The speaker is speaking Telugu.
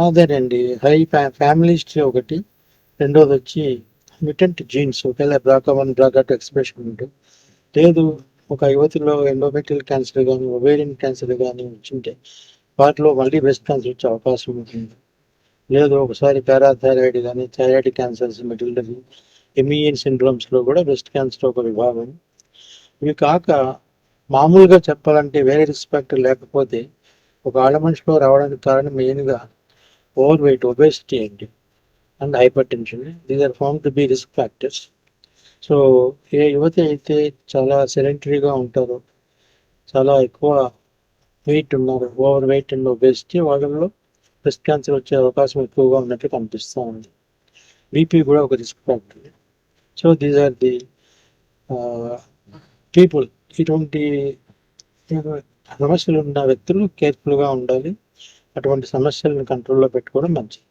అదేనండి హై ఫ్యామిలీ హిస్టరీ ఒకటి. రెండోది వచ్చి మిటెంట్ జీన్స్. ఒకవేళ BRCA one BRCA two expression ఉంటుంది లేదు ఒక యువతిలో ఎండోమెట్రియల్ క్యాన్సర్ కానీ ఒవేరియన్ క్యాన్సర్ కానీ వచ్చింటే వాటిలో మళ్ళీ బ్రెస్ట్ క్యాన్సర్ వచ్చే అవకాశం ఉంటుంది. లేదు ఒకసారి పారాథైరాయిడ్ కానీ థైరాయిడ్ క్యాన్సర్స్ మిడిల్ ఎమియన్ సిండ్రోమ్స్లో కూడా బ్రెస్ట్ క్యాన్సర్ ఒక విభాగం. ఇవి కాక మామూలుగా చెప్పాలంటే వేరే రిస్పెక్ట్ లేకపోతే ఒక ఆడ మనిషిలో రావడానికి కారణం మెయిన్గా ఓవర్ వెయిట్ ఒబేసిటీ అండి and hypertension these are form to be risk factors so ఏ యువత అయితే చాలా సెడెంటరీగా ఉంటారో చాలా ఎక్కువ వెయిట్ ఉన్నారు ఓవర్ వెయిట్ అండ్ ఒబేసిటీ వాళ్ళలో బ్రెస్ట్ క్యాన్సర్ వచ్చే అవకాశం ఎక్కువగా ఉన్నట్టు కనిపిస్తూ ఉంది. బీపీ కూడా ఒక risk factor so these are the people ఇటువంటి సమస్యలు ఉన్న వ్యక్తులు కేర్ఫుల్గా ఉండాలి. అటువంటి సమస్యలను కంట్రోల్లో పెట్టుకోవడం మంచిది.